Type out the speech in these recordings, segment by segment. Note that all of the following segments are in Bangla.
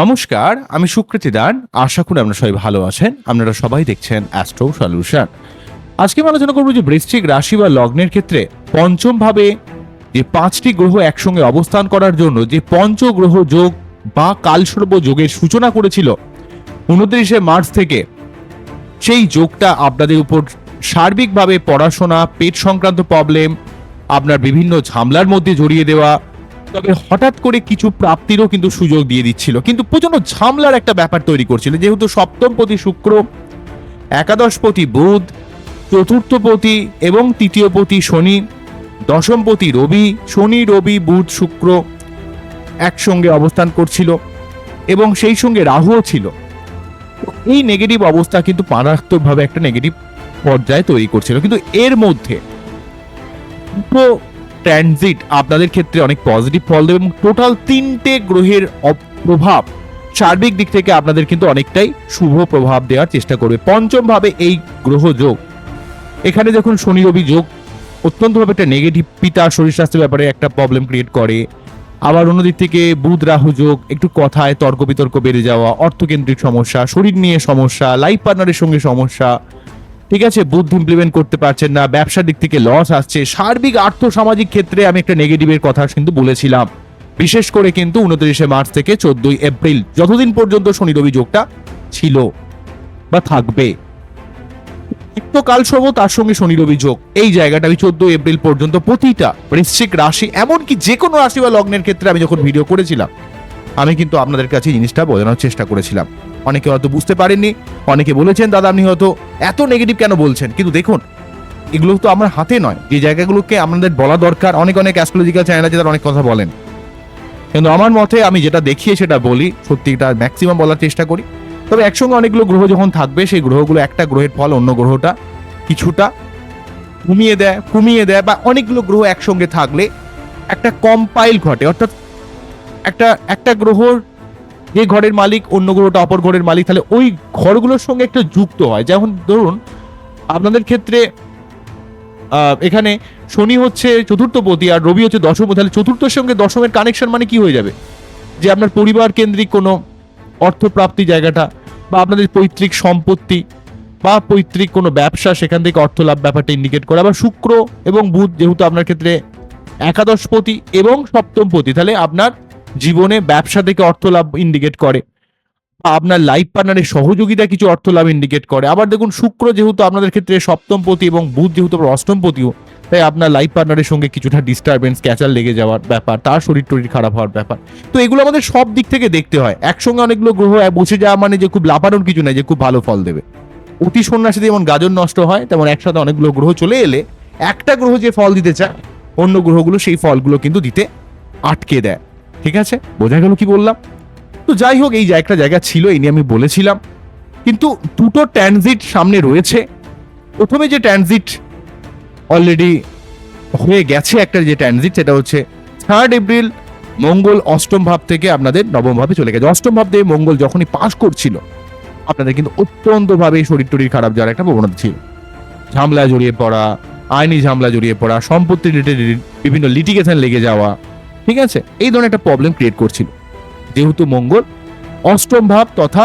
নমস্কার, আমি সুকৃতি দান। আশা করি আপনারা সবাই ভালো আছেন। আপনারা সবাই দেখছেন অ্যাস্ট্রো সলিউশন আজকে আমি আলোচনা করব যে বৃশ্চিক রাশি বা লগ্নের ক্ষেত্রে পঞ্চম ভাবে যে পাঁচটি গ্রহ একসঙ্গে অবস্থান করার জন্য যে পঞ্চগ্রহ যোগ বা কালসর্ব যোগের সূচনা করেছিল উনত্রিশে মার্চ থেকে, সেই যোগটা আপনাদের উপর সার্বিকভাবে পড়াশোনা, পেট সংক্রান্ত প্রবলেম, আপনার বিভিন্ন ঝামলার মধ্যে জড়িয়ে দেওয়া তবে হঠাৎ করে কিছু প্রাপ্তিরও কিন্তু সুযোগ দিয়ে দিচ্ছিল। কিন্তু প্রচণ্ড ঝামলার একটা ব্যাপার তৈরি করছিল। যেহেতু সপ্তমপতি শুক্র, একাদশপতি বুধ, চতুর্থপতি এবং তৃতীয়পতি শনি, দশমপতি রবি, শনি, রবি, বুধ, শুক্র একসঙ্গে অবস্থান করছিল এবং সেই সঙ্গে রাহুও ছিল। এই নেগেটিভ অবস্থা কিন্তু মারাত্মকভাবে একটা নেগেটিভ পর্যায়ে তৈরি করছিল। কিন্তু এর মধ্যে ট্রানজিট আপনাদের ক্ষেত্রে অনেক পজিটিভ ফল দেবে এবং টোটাল তিনটে গ্রহের প্রভাব সার্বিক দিক থেকে আপনাদের কিন্তু অনেকটাই শুভ প্রভাব দেওয়ার চেষ্টা করবে। পঞ্চম ভাবে এই গ্রহ যোগ। এখানে যখন শনি রবি যোগ, অত্যন্তভাবে একটা নেগেটিভ পিতা শরীর স্বাস্থ্যের ব্যাপারে একটা প্রবলেম ক্রিয়েট করে। আবার অন্যদিক থেকে বুধ রাহু যোগ, একটু কথায় তর্ক বিতর্ক বেড়ে যাওয়া, অর্থকেন্দ্রিক সমস্যা, শরীর নিয়ে সমস্যা লাইফ পার্টনারের সঙ্গে সমস্যা ঠিক আছে, বুদ্ধি ইমপ্লিমেন্ট করতে পারছেন না, ব্যবসার দিক থেকে লস আসছে। সার্বিক আর্থ সামাজিক ক্ষেত্রে আমি একটা নেগেটিভের কথা কিন্তু বলেছিলাম। বিশেষ করে কিন্তু উনত্রিশে মার্চ থেকে চোদ্দই এপ্রিল, যতদিন পর্যন্ত শনি রবি যোগটা ছিল বা থাকবে। তো কালসর্ব তার সঙ্গে শনি রবি যোগ। এই জায়গাটা আমি চোদ্দ এপ্রিল পর্যন্ত প্রতিটা বৃশ্চিক রাশি, এমনকি যে কোনো রাশি বা লগ্নের ক্ষেত্রে আমি যখন ভিডিও করেছিলাম, আমি কিন্তু আপনাদের কাছে জিনিসটা বোঝানোর চেষ্টা করেছিলাম। অনেকে হয়তো বুঝতে পারেননি, অনেকে বলেছেন, দাদা, আপনি হয়তো এত নেগেটিভ কেন বলছেন? কিন্তু দেখুন, এগুলো তো আমার হাতে নয়। যে জায়গাগুলোকে আমাদের বলা দরকার, অনেক অনেক অ্যাস্ট্রোলজিক্যাল চ্যানেল আছে তারা অনেক কথা বলেন। কিন্তু আমার মতে আমি যেটা দেখিয়ে সেটা বলি, সত্যিটা ম্যাক্সিমাম বলার চেষ্টা করি। তবে একসঙ্গে অনেকগুলো গ্রহ যখন থাকবে, সেই গ্রহগুলো একটা গ্রহের ফল, অন্য গ্রহটা কিছুটা কমিয়ে দেয় কমিয়ে দেয় বা অনেকগুলো গ্রহ একসঙ্গে থাকলে একটা কম্পাইল ঘটে। অর্থাৎ একটা একটা গ্রহর যে ঘরের মালিক, অন্য গ্রহটা অপর ঘরের মালিক, তাহলে ওই ঘরগুলোর সঙ্গে একটা যুক্ত হয়। যেমন ধরুন, আপনাদের ক্ষেত্রে এখানে শনি হচ্ছে চতুর্থপতি আর রবি হচ্ছে দশম তাহলে চতুর্থের সঙ্গে দশমের কানেকশন মানে কি হয়ে যাবে? যে আপনার পরিবার কেন্দ্রিক কোনো অর্থপ্রাপ্তি জায়গাটা বা আপনাদের পৈতৃক সম্পত্তি বা পৈতৃক কোনো ব্যবসা, সেখান থেকে অর্থ লাভ ব্যাপারটা ইন্ডিকেট করে। আবার শুক্র এবং বুধ যেহেতু আপনার ক্ষেত্রে একাদশপতি এবং সপ্তমপতি তাহলে আপনার জীবনে ব্যবসা থেকে অর্থ লাভ ইন্ডিকেট করে। আপনার লাইফ পার্টনারের সহযোগিতা কিছু অর্থ লাভ ইন্ডিকেট করে। আবার দেখুন, শুক্র যেহেতু আপনাদের ক্ষেত্রে সপ্তমপতি এবং বুধ যেহেতু অষ্টমপতিও, তাই আপনার লাইফ পার্টনারের সঙ্গে কিছুটা ডিস্টারবেন্স ক্যাচার লেগে যাওয়ার ব্যাপার, তার শরীর টরীর খারাপ হওয়ার ব্যাপার। তো এগুলো আমাদের সব দিক থেকে দেখতে হয়। একসঙ্গে অনেকগুলো গ্রহ বসে যাওয়া মানে যে খুব লাফানোর কিছু নাই, যে খুব ভালো ফল দেবে। অতি সন্ন্যাসীতে যেমন গাজন নষ্ট হয়, তেমন একসাথে অনেকগুলো গ্রহ চলে এলে একটা গ্রহ যে ফল দিতে চায়, অন্য গ্রহগুলো সেই ফলগুলো কিন্তু দিতে আটকে দেয়। ঠিক আছে? বোঝা গেল কি বললাম? তো যাই হোক, এই একটা জায়গা ছিল, এই নিয়ে আমি বলেছিলাম। কিন্তু দুটো ট্রানজিট সামনে রয়েছে। প্রথমে যে ট্রানজিট অলরেডি হয়ে গেছে একটা যে ট্রানজিট সেটা হচ্ছে থার্ড এপ্রিল মঙ্গল অষ্টম ভাব থেকে আপনাদের নবম ভাবে চলে গেছে। অষ্টম ভাব দিয়ে মঙ্গল যখনই পাশ করছিল, আপনাদের কিন্তু অত্যন্তভাবে শরীর টরীর খারাপ যাওয়ার একটা প্রবণতা ছিল। ঝামলা জড়িয়ে পড়া, আইনি ঝামলা জড়িয়ে পড়া, সম্পত্তি রিলেটেড বিভিন্ন লিটিগেশন লেগে যাওয়া ঠিক আছে? এই ধরনের একটা প্রবলেম ক্রিয়েট করছিল। যেহেতু মঙ্গল অষ্টম ভাব তথা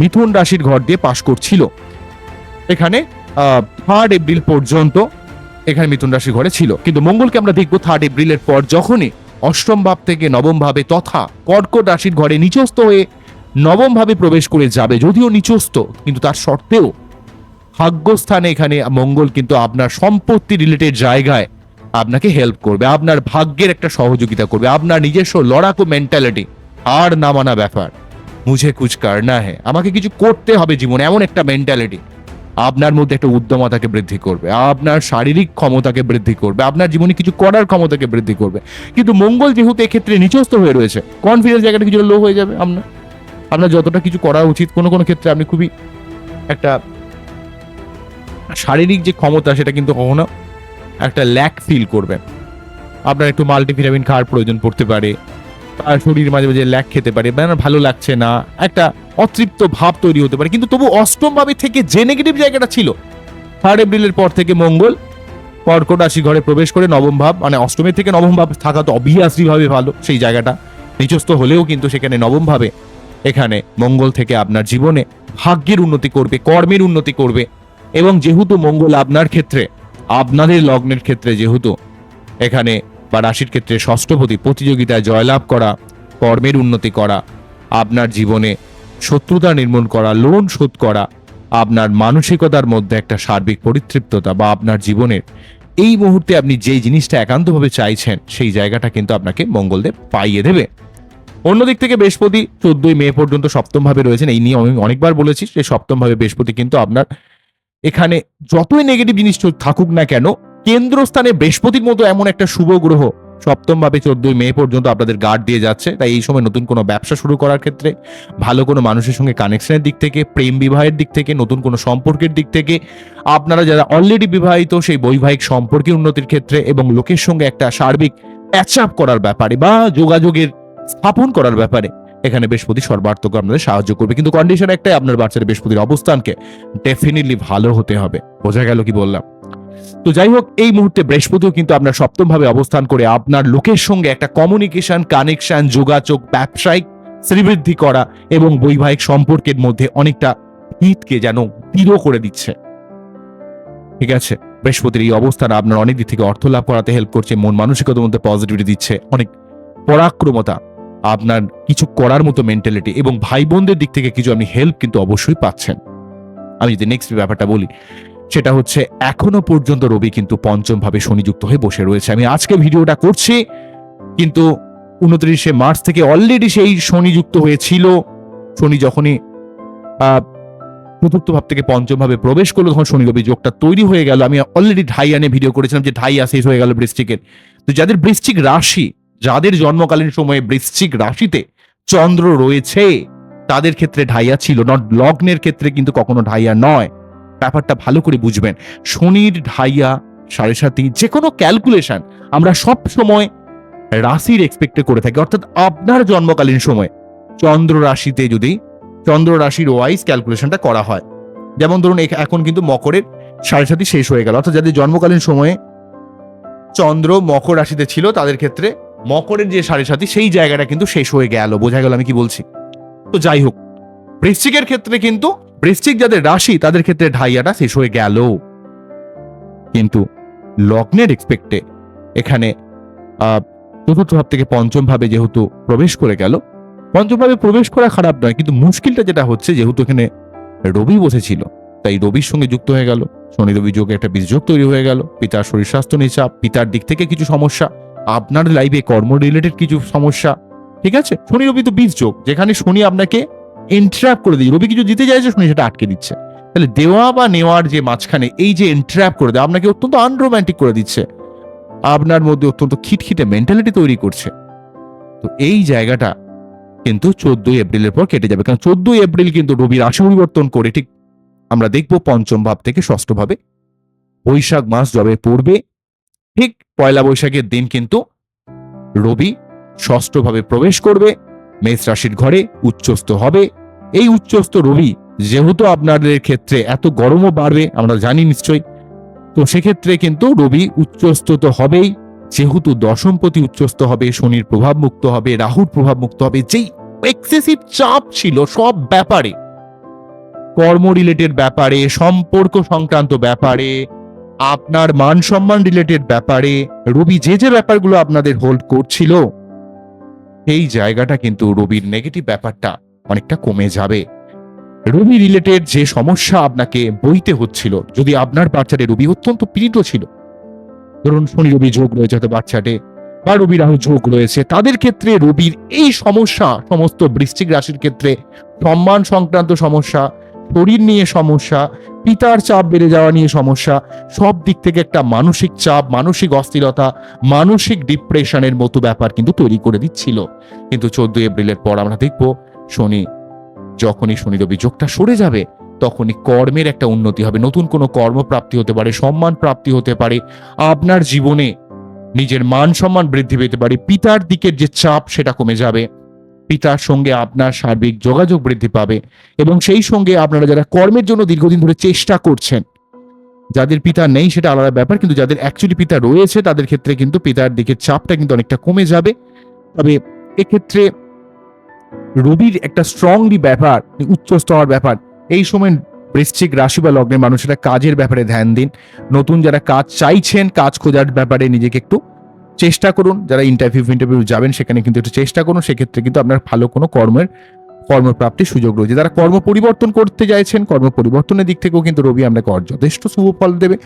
মিথুন রাশির ঘর দিয়ে পাশ করছিল। এখানে থার্ড এপ্রিল পর্যন্ত এখানে মিথুন রাশি ঘরে ছিল। কিন্তু মঙ্গলকে আমরা দেখব থার্ড এপ্রিলের পর যখনই অষ্টম ভাব থেকে নবম ভাবে তথা কর্কট রাশির ঘরে নিচস্থ হয়ে নবম ভাবে প্রবেশ করে যাবে, যদিও নিচস্থ, কিন্তু তার সত্ত্বেও ভাগ্যস্থানে এখানে মঙ্গল কিন্তু আপনার সম্পত্তি রিলেটেড জায়গায় আপনাকে হেল্প করবে, আপনার ভাগ্যের একটা সহযোগিতা করবে, আপনার নিজস্ব লড়াকু মেন্টালিটি আর না মানা ব্যাপার, মুঝে কুছ কারনা হ্যাঁ আমাকে কিছু করতে হবে জীবনে, এমন একটা মেন্টালিটি আপনার মধ্যে একটা উদ্যমতাকে বৃদ্ধি করবে, আপনার শারীরিক ক্ষমতাকে বৃদ্ধি করবে, আপনার জীবনে কিছু করার ক্ষমতাকে বৃদ্ধি করবে। কিন্তু মঙ্গল যেহেতু এক্ষেত্রে নিচস্ত হয়ে রয়েছে কনফিডেন্স জায়গাটা কিছু লো হয়ে যাবে আপনার। আপনার যতটা কিছু করা উচিত, কোনো কোনো ক্ষেত্রে আপনি খুবই একটা শারীরিক যে ক্ষমতা, সেটা কিন্তু কখনো একটা ল্যাক ফিল করবেন। আপনার একটু মাল্টিভিটামিন খাওয়ার প্রয়োজন পড়তে পারে, তার শরীর মাঝে মাঝে ল্যাক খেতে পারে মানে ভালো লাগছে না, একটা অতৃপ্ত ভাব তৈরি হতে পারে। কিন্তু তবু অষ্টম ভাবে থেকে যে নেগেটিভ জায়গাটা ছিল থার্ড এপ্রিলের পর থেকে মঙ্গল কর্কট রাশি ঘরে প্রবেশ করে নবম ভাব মানে অষ্টমের থেকে নবম ভাব থাকা তো অবিয়াসলিভাবে ভালো সেই জায়গাটা। নিচস্থ হলেও কিন্তু সেখানে নবম ভাবে এখানে মঙ্গল থেকে আপনার জীবনে ভাগ্যের উন্নতি করবে, কর্মের উন্নতি করবে। এবং যেহেতু মঙ্গল আপনার ক্ষেত্রে আপনাদের লগ্নের ক্ষেত্রে যেহেতু এখানে বা রাশির ক্ষেত্রে ষষ্ঠপতি প্রতিযোগিতায় জয়লাভ করা, কর্মের উন্নতি করা, আপনার জীবনে শত্রুতা নির্মূল করা, লোন শোধ করা, আপনার মানসিকতার মধ্যে একটা সার্বিক পরিতৃপ্ততা বা আপনার জীবনের এই মুহূর্তে আপনি যেই জিনিসটা একান্তভাবে চাইছেন, সেই জায়গাটা কিন্তু আপনাকে মঙ্গলদেব পাইয়ে দেবে। অন্যদিক থেকে বৃহস্পতি চোদ্দই মে পর্যন্ত সপ্তমভাবে রয়েছেন, এই নিয়ে আমি অনেকবার বলেছি যে সপ্তমভাবে বৃহস্পতি কিন্তু আপনার এখানে যতই নেগেটিভ জিনিস থাকুক না কেন, কেন্দ্রস্থানে বৃহস্পতির মতো এমন একটা শুভ গ্রহ সপ্তম ভাবে চোদ্দই মে পর্যন্ত আপনাদের গার্ড দিয়ে যাচ্ছে। তাই এই সময় নতুন কোনো ব্যবসা শুরু করার ক্ষেত্রে, ভালো কোনো মানুষের সঙ্গে কানেকশনের দিক থেকে, প্রেম বিবাহের দিক থেকে, নতুন কোনো সম্পর্কের দিক থেকে, আপনারা যারা অলরেডি বিবাহিত সেই বৈবাহিক সম্পর্কের উন্নতির ক্ষেত্রে এবং লোকের সঙ্গে একটা সার্বিক প্যাচ আপ করার ব্যাপারে বা যোগাযোগের স্থাপন করার ব্যাপারে এখানে বৃহস্পতি সর্বার্থক আপনাদের সাহায্য করবে। কিন্তু কন্ডিশন একটাই, আপনার বাচ্চার বৃহস্পতির অবস্থানকে ডেফিনেটলি ভালো হতে হবে। বোঝা গেল কি বললাম? তো যাই হোক, এই মুহূর্তে বৃহস্পতিও কিন্তু আপনার সপ্তম ভাবে অবস্থান করে আপনার লোকের সঙ্গে একটা কমিউনিকেশন কানেকশন যোগাযোগ, ব্যবসায়িক শ্রীবৃদ্ধি করা এবং বৈবাহিক সম্পর্কের মধ্যে অনেকটা হিতকে যেন দৃঢ় করে দিচ্ছে। ঠিক আছে? বৃহস্পতির এই অবস্থান আপনার অনেক দিক থেকে অর্থ লাভ করাতে হেল্প করছে, মন মানসিকতার মধ্যে পজিটিভিটি দিচ্ছে, অনেক পরাক্রমতা আপনার কিছু করার মতো মেন্টালিটি এবং ভাই বোনদের দিক থেকে কিছু আপনি হেল্প কিন্তু অবশ্যই পাচ্ছেন। আমি যদি নেক্সট ব্যাপারটা বলি, সেটা হচ্ছে এখনও পর্যন্ত রবি কিন্তু পঞ্চম ভাবে শনিযুক্ত হয়ে বসে রয়েছে। আমি আজকে ভিডিওটা করছি, কিন্তু উনত্রিশে মার্চ থেকে অলরেডি সেই শনিযুক্ত হয়েছিল। শনি যখনই চতুর্থ ভাব থেকে পঞ্চম ভাবে প্রবেশ করল, তখন শনি রবি যোগটা তৈরি হয়ে গেল। আমি অলরেডি ঢাইয়ানে ভিডিও করেছিলাম যে ঢাইয়া শেষ হয়ে গেল বৃষ্টিকের তো যাদের বৃষ্টিক রাশি যাদের জন্মকালীন সময়ে বৃশ্চিক রাশিতে চন্দ্র রয়েছে, তাদের ক্ষেত্রে ঢাইয়া ছিল নট লগ্নের ক্ষেত্রে কিন্তু কখনো ঢাইয়া নয়। ব্যাপারটা ভালো করে বুঝবেন। শনির ঢাইয়া সাড়ে সাতি যে কোনো ক্যালকুলেশন আমরা সব সময় রাশির এক্সপেক্টে করে থাকি। অর্থাৎ আপনার জন্মকালীন সময় চন্দ্র রাশিতে যদি চন্দ্র রাশির ওয়াইজ ক্যালকুলেশনটা করা হয়। যেমন ধরুন এখন কিন্তু মকরের সাড়ে সাতি শেষ হয়ে গেল। অর্থাৎ যাদের জন্মকালীন সময়ে চন্দ্র মকর রাশিতে ছিল, তাদের ক্ষেত্রে মকরের যে সাড়ে সাতি সেই জায়গাটা কিন্তু শেষ হয়ে গেল, বোঝা গেল আমি কি বলছি। তো যাই হোক, বৃশ্চিকের ক্ষেত্রে কিন্তু, বৃশ্চিক যাদের রাশি, তাদের ক্ষেত্রে ঢাইয়াটা শেষ হয়ে গেল। কিন্তু লগ্নের এক্সপেক্টে এখানে চতুর্থ ভাব থেকে পঞ্চম ভাবে যেহেতু প্রবেশ করে গেল, পঞ্চম ভাবে প্রবেশ করা খারাপ নয়, কিন্তু মুশকিলটা যেটা হচ্ছে, যেহেতু এখানে রবি বসেছিল, তাই রবির সঙ্গে যুক্ত হয়ে গেল, শনি রবি যোগে একটা বীজযোগ তৈরি হয়ে গেল, পিতার শরীর স্বাস্থ্য নিয়ে চাপ, পিতার দিক থেকে কিছু সমস্যা আপনার লাইফে কর্ম রিলেটেড কিছু সমস্যা, ঠিক আছে? শনি, রবি তো বীজ যোগ। যেখানে শনি আপনাকে এন্ট্র্যাপ করে দিচ্ছে রবি কিছু দিতে চাইছে শনি সেটা আটকে দিচ্ছে। তাহলে দেওয়া বা নেওয়ার যে মাঝখানে এই যে এন্ট্র্যাপ করে দেয়, আপনাকে অত্যন্ত আনরোম্যান্টিক করে দিচ্ছে। আপনার মধ্যে অত্যন্ত খিটখিটে মেন্টালিটি তৈরি করছে। তো এই জায়গাটা কিন্তু চোদ্দই এপ্রিলের পর কেটে যাবে। কারণ চোদ্দই এপ্রিল কিন্তু রবি রাশি পরিবর্তন করে ঠিক আমরা দেখব পঞ্চম ভাব থেকে ষষ্ঠ ভাবে। বৈশাখ মাস যবে পড়বে ঠিক পয়লা বৈশাখের দিন কিন্তু রবি ষষ্ঠভাবে প্রবেশ করবে, মেষ রাশির ঘরে উচ্চস্থ হবে। এই উচ্চস্থ রবি যেহেতু আপনাদের ক্ষেত্রে এত গরমও বাড়বে, আমরা জানি নিশ্চয়ই। তো সেক্ষেত্রে কিন্তু রবি উচ্চস্থ তো হবেই, যেহেতু দশমপতি উচ্চস্থ হবে, শনির প্রভাব মুক্ত হবে, রাহুর প্রভাব মুক্ত হবে, যেই এক্সেসিভ চাপ ছিল সব ব্যাপারে কর্ম রিলেটেড ব্যাপারে, সম্পর্ক সংক্রান্ত ব্যাপারে আপনার মান সম্মান রিলেটেড ব্যাপারে রবি যে যে ব্যাপারগুলো আপনাদের হোল্ড করছিল এই জায়গাটা কিন্তু রবির নেগেটিভ ব্যাপারটা অনেকটা কমে যাবে। রবি রিলেটেড যে সমস্যা আপনাকে বইতে হচ্ছিল, যদি আপনার বাচ্চাটে রবি অত্যন্ত পীড়িত ছিল, ধরুন শনি রবি যোগ রয়েছে হয়তো বাচ্চাটে বা রবি রাহু যোগ রয়েছে, তাদের ক্ষেত্রে রবির এই সমস্যা, সমস্ত বৃশ্চিক রাশির ক্ষেত্রে সম্মান সংক্রান্ত সমস্যা শরীর নিয়ে সমস্যা, পিতার চাপ বেড়ে যাওয়া নিয়ে সমস্যা, সব দিক থেকে একটা মানসিক চাপ, মানসিক অস্থিরতা, মানসিক ডিপ্রেশনের মতো ব্যাপার কিন্তু তৈরি করে দিচ্ছিল। কিন্তু চোদ্দই এপ্রিলের পর আমরা দেখব, শনি, যখনই শনি রবি যোগটা সরে যাবে, তখনই কর্মের একটা উন্নতি হবে। নতুন কোনো কর্মপ্রাপ্তি হতে পারে, সম্মান প্রাপ্তি হতে পারে, আপনার জীবনে নিজের মান সম্মান বৃদ্ধি পেতে পারে, পিতার দিকের যে চাপ সেটা কমে যাবে। পিতার সঙ্গে আপনার সার্বিক যোগাযোগ বৃদ্ধি পাবে এবং সেই সঙ্গে আপনারা যারা কর্মের জন্য দীর্ঘদিন ধরে চেষ্টা করছেন, যাদের পিতা নেই সেটা আলাদা ব্যাপার, কিন্তু যাদের অ্যাকচুয়ালি পিতা রয়েছে তাদের ক্ষেত্রে কিন্তু পিতার দিকে চাপটা কিন্তু অনেকটা কমে যাবে। তবে এক্ষেত্রে রবির একটা স্ট্রংলি ব্যাপার উচ্চস্থ হওয়ার ব্যাপার, এই সময় বৃশ্চিক রাশি বা লগ্নের মানুষেরা কাজের ব্যাপারে ধ্যান দিন। নতুন যারা কাজ চাইছেন, কাজ খোঁজার ব্যাপারে নিজেকে একটু চেষ্টা করুন, যারা ইন্টারভিউ ইন্টারভিউ যাবেন সেখানে কিন্তু একটু চেষ্টা করুন, সেক্ষেত্রে কিন্তু আপনার ভালো কোনো কর্মের কর্মপ্রাপ্তির সুযোগ রয়েছে। যারা কর্ম পরিবর্তন করতে চাইছেন, কর্ম পরিবর্তনের দিক থেকেও কিন্তু রবি আপনাকে যথেষ্ট শুভ ফল দেবে।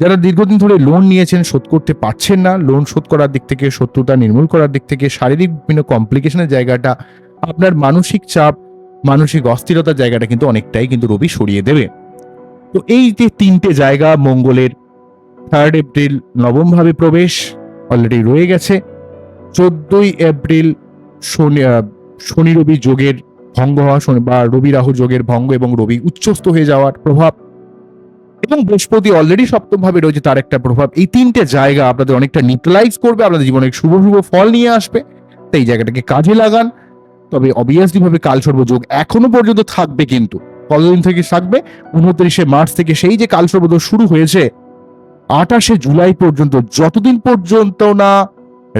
যারা দীর্ঘদিন ধরে লোন নিয়েছেন, শোধ করতে পারছেন না লোন শোধ করার দিক থেকে, শত্রুতা নির্মূল করার দিক থেকে, শারীরিক বিভিন্ন কমপ্লিকেশনের জায়গাটা, আপনার মানসিক চাপ, মানসিক অস্থিরতার জায়গাটা কিন্তু অনেকটাই কিন্তু রবি সরিয়ে দেবে। তো এই যে তিনটে জায়গা, মঙ্গলের থার্ড এপ্রিল নবমভাবে প্রবেশ অলরেডি রয়ে গেছে। চোদ্দই এপ্রিল শনি শনি রবি যোগের ভঙ্গ হওয়া বা রবি রাহু যোগের ভঙ্গ এবং রবি উচ্চস্থ হয়ে যাওয়ার প্রভাব এবং বৃহস্পতি অলরেডি সপ্তম ভাবে রয়েছে তার একটা প্রভাব। এই তিনটে জায়গা আপনাদের অনেকটা নিউট্রালাইজ করবে, আপনাদের জীবনে শুভ শুভ ফল নিয়ে আসবে। তাই জায়গাটাকে কাজে লাগান। তবে অবভিয়াসলি ভাবে কালসর্ব যোগ এখনও পর্যন্ত থাকবে কিন্তু, কতদিন থেকে থাকবে? উনত্রিশে মার্চ থেকে সেই যে কালসর্ব দোষ শুরু হয়েছে আঠাশে জুলাই পর্যন্ত, যতদিন পর্যন্ত না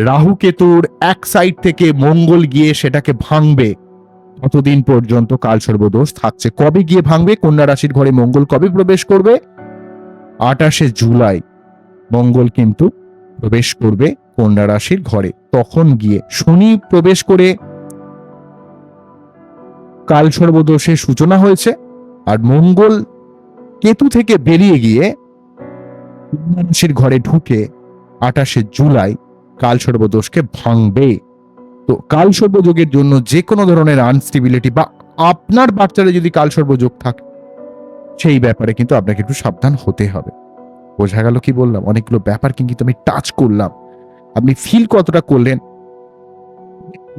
রাহু কেতুর এক সাইড থেকে মঙ্গল গিয়ে সেটাকে ভাঙবে, ততদিন পর্যন্ত কাল সর্বদোষ থাকছে। কবে গিয়ে ভাঙবে? কন্যা রাশির ঘরে মঙ্গল কবে প্রবেশ করবে? আঠাশে জুলাই মঙ্গল কিন্তু প্রবেশ করবে কন্যা রাশির ঘরে। তখন গিয়ে শনি প্রবেশ করে কাল সর্বদোষের সূচনা হয়েছে, আর মঙ্গল কেতু থেকে বেরিয়ে গিয়ে রাশির ঘরে ঢুকে আঠাশে জুলাই কাল সর্বদোষকে ভাঙবে। তো কাল সর্বযোগের জন্য যে কোনো ধরনের আনস্টেবিলিটি বা আপনার বাচ্চারা যদি কাল সর্বযোগ থাকে, সেই ব্যাপারে কিন্তু আপনাকে একটু সাবধান হতে হবে। বোঝা গেল কি বললাম? অনেকগুলো ব্যাপার কিন্তু আমি টাচ করলাম। আপনি ফিল কতটা করলেন?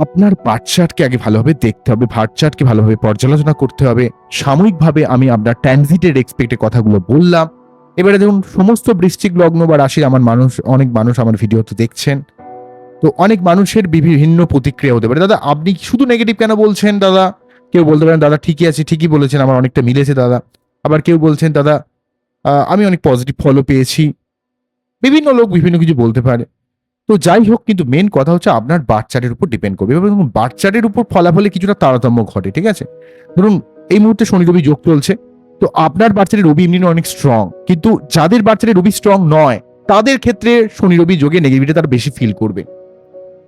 আপনার বাচ্চাটকে আগে ভালোভাবে দেখতে হবে, বাচ্চাটকে ভালোভাবে পর্যালোচনা করতে হবে। সাময়িকভাবে আমি আপনার ট্যানজিটের এক্সপেক্টে কথাগুলো বললাম। এবারে দেখুন, সমস্ত বৃশ্চিক লগ্ন বা রাশির আমার মানুষ, অনেক মানুষ আমার ভিডিও তো দেখছেন। তো অনেক মানুষের বিভিন্ন প্রতিক্রিয়া হতে পারে। দাদা, আপনি শুধু নেগেটিভ কেন বলছেন, দাদা? কেউ বলতে পারেন, দাদা, ঠিকই আছে, ঠিকই বলেছেন, আমার অনেকটা মিলেছে, দাদা। আবার কেউ বলছেন, দাদা আমি অনেক পজিটিভ ফলো পেয়েছি। বিভিন্ন লোক বিভিন্ন কিছু বলতে পারে। তো যাই হোক, কিন্তু মেন কথা হচ্ছে আপনার বাচ্চাদের উপর ডিপেন্ড করবে। এবার দেখুন বাচ্চাদের উপর ফলাফলে কিছুটা তারতম্য ঘটে, ঠিক আছে? ধরুন, এই মুহূর্তে শনি রবি যোগ চলছে। তো আপনার বাচ্চাদের রবি, এমনি অনেক স্ট্রং কিন্তু যাদের বাচ্চাদের রবি স্ট্রং নয়, তাদের ক্ষেত্রে শনি, রবি যোগে নেগেটিভিটি তারা বেশি ফিল করবে।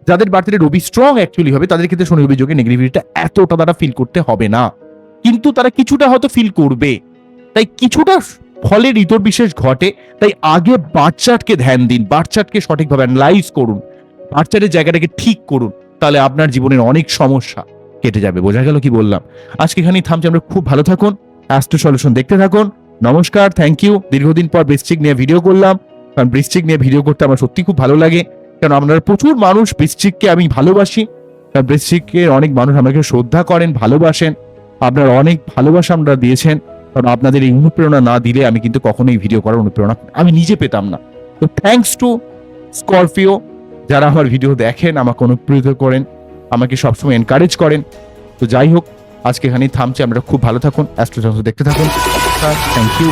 যাদের বার্থডে রবি স্ট্রং অ্যাকচুয়ালি হবে, তাদের ক্ষেত্রে শনি, রবি যোগে নেগেটিভিটিটা এতটা তারা ফিল করতে হবে না। কিন্তু তারা কিছুটা হয়তো ফিল করবে। তাই কিছুটা ফলের ইতর বিশেষ ঘটে, তাই আগে বাচ্চাটকে ধ্যান দিন বাচ্চাটকে সঠিকভাবে অ্যানালাইজ করুন বাচ্চাদের জায়গাটাকে ঠিক করুন, তাহলে আপনার জীবনের অনেক সমস্যা কেটে যাবে। বোঝা গেল কি বললাম? আজকে এখানেই থামছি, আমরা খুব ভালো থাকুন। অ্যাস্ট্রো সলিউশন দেখতে থাকুন। নমস্কার থ্যাংক ইউ দীর্ঘদিন পর বৃশ্চিক নিয়ে ভিডিও করলাম। কারণ বৃশ্চিক নিয়ে ভিডিও করতে আমার সত্যি খুব ভালো লাগে। কারণ আপনারা প্রচুর মানুষ বৃশ্চিককে আমি ভালোবাসি। কারণ বৃশ্চিকের অনেক মানুষ আমাকে শ্রদ্ধা করেন, ভালোবাসেন। আপনারা অনেক ভালোবাসা আপনারা দিয়েছেন। কারণ আপনাদের এই অনুপ্রেরণা না দিলে আমি কিন্তু কখনোই ভিডিও করার অনুপ্রেরণা আমি নিজে পেতাম না। তো থ্যাঙ্কস টু স্করপিও যারা আমার ভিডিও দেখেন, আমাকে অনুপ্রেরিত করেন, আমাকে সবসময় এনকারেজ করেন। তো যাই হোক আজকে এখানেই থামছি আপনারা খুব ভালো থাকুন অ্যাস্ট্রো দেখতে থাকুন। Thank you